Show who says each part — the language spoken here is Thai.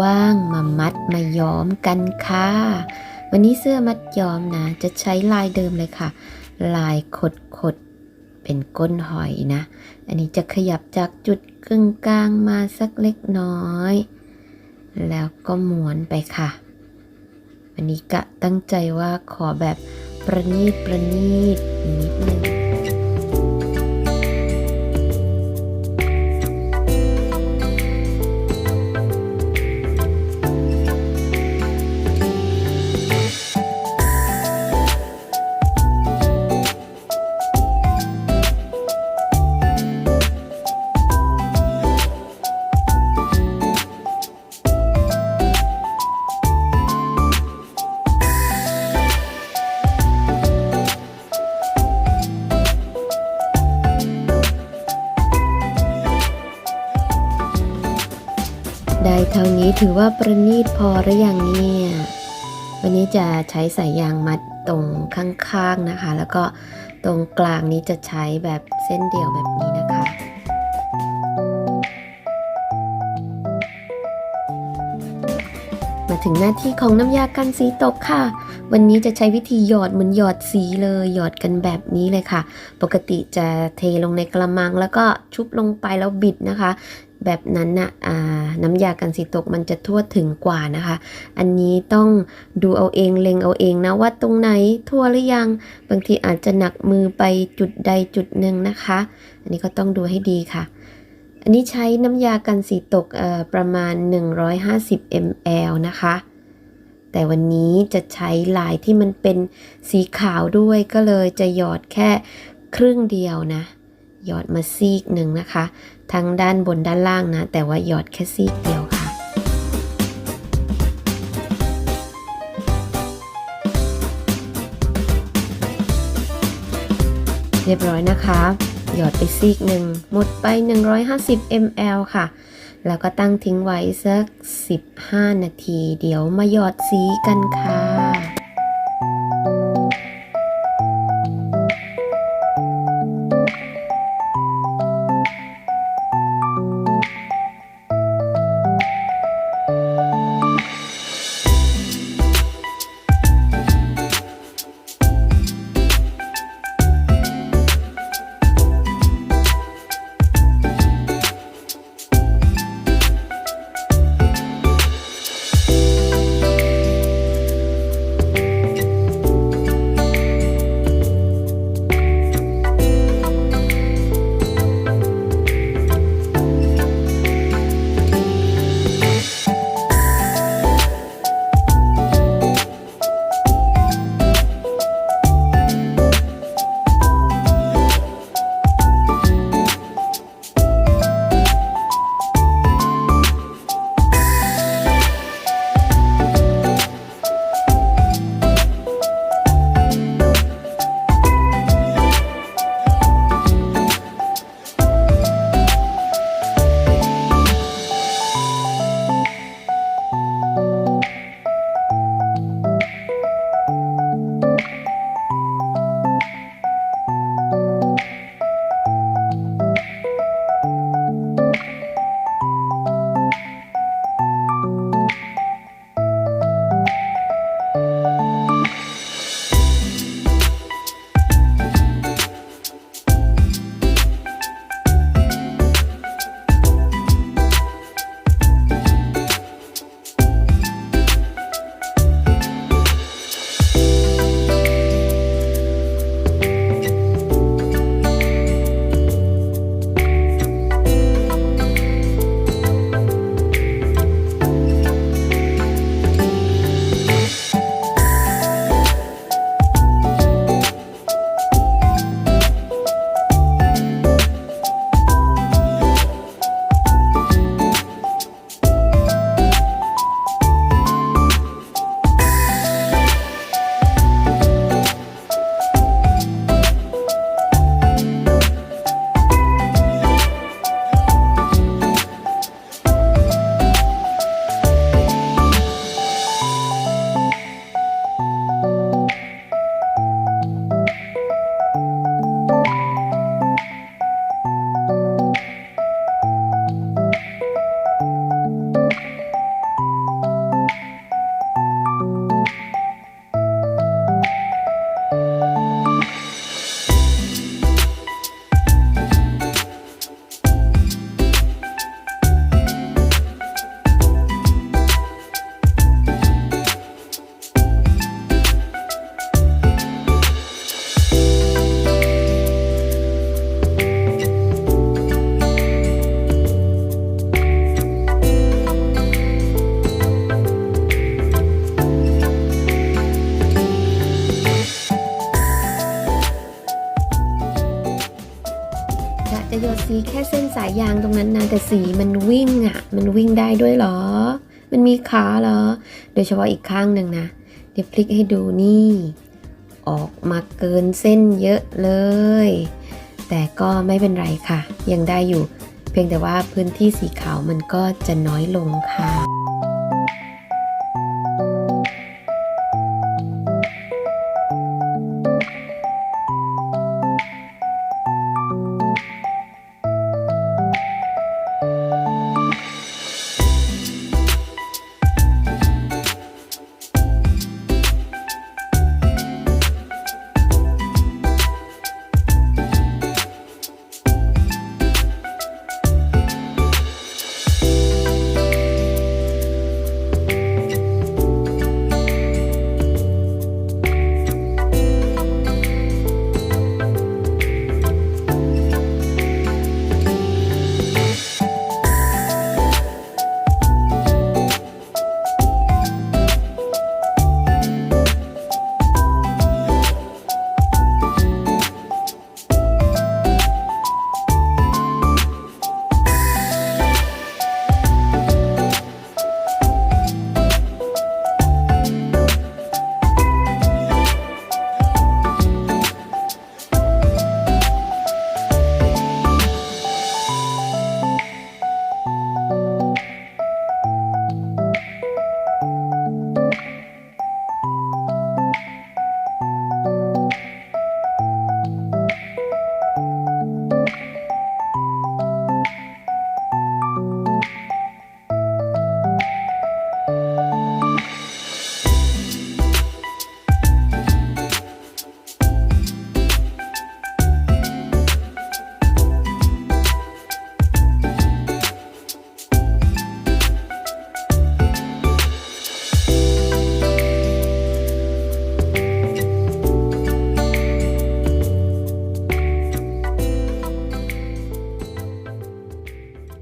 Speaker 1: ว่างมามัดมาย้อมกันค่ะ วันนี้เสื้อมัดย้อมนะ จะใช้ลายเดิมเลยค่ะ ลายขดขดเป็นก้นหอยนะ อันนี้จะขยับจากจุดกึ่งกลางมาสักเล็กน้อย แล้วก็ม้วนไปค่ะ วันนี้กะตั้งใจว่าขอแบบประณีตประณีตนิดนึง ถือว่าประณีตพอหรือยังเนี่ย วันนี้จะใช้สายยางมัดตรงข้างๆนะคะ แล้วก็ตรงกลางนี้จะใช้แบบเส้นเดียวแบบนี้นะคะมาถึงหน้าที่ของน้ำยากันสีตกค่ะ วันนี้จะใช้วิธีหยอดเหมือนหยอดสีเลย หยอดกันแบบนี้เลยค่ะ ปกติจะเทลงในกระมังแล้วก็ชุบลงไปแล้วบิดนะคะ แบบนั้นนะ่ะน้ำยากันสีตกมันจะทั่วถึงกว่านะคะ อันนี้ต้องดูเอาเองเล็งเอาเองนะว่าตรงไหนทั่วหรือยัง บางทีอาจจะหนักมือไปจุดใดจุดหนึ่งนะคะ อันนี้ก็ต้องดูให้ดีค่ะ อันนี้ใช้น้ำยากันสีตกประมาณ 150 ml นะคะแต่วันนี้จะใช้ลายที่มันเป็นสีขาวด้วยก็เลยจะหยอดแค่ครึ่งเดียวนะ หยอดมาซีกหนึ่งนะคะ ทั้งด้านบนด้านล่างนะ แต่ว่าหยอดแค่ซีกเดียวค่ะเรียบร้อยนะคะ หยอดไปซีกหนึ่งหมดไป 150 ml ค่ะ แล้วก็ตั้งทิ้งไว้สัก 15 นาที เดี๋ยวมาหยอดสีกันค่ะ ค่เส้นสายยางตรงนั้นนะแต่สีมันวิ่งอะ่ะ มันวิ่งได้ด้วยเหรอ มันมีขาเหรอ โดยเฉพาะอีกข้างหนึ่งนะ เดี๋ยวพลิกให้ดูนี่ ออกมาเกินเส้นเยอะเลย แต่ก็ไม่เป็นไรค่ะ ยังได้อยู่ เพียงแต่ว่าพื้นที่สีขาวมันก็จะน้อยลงค่ะ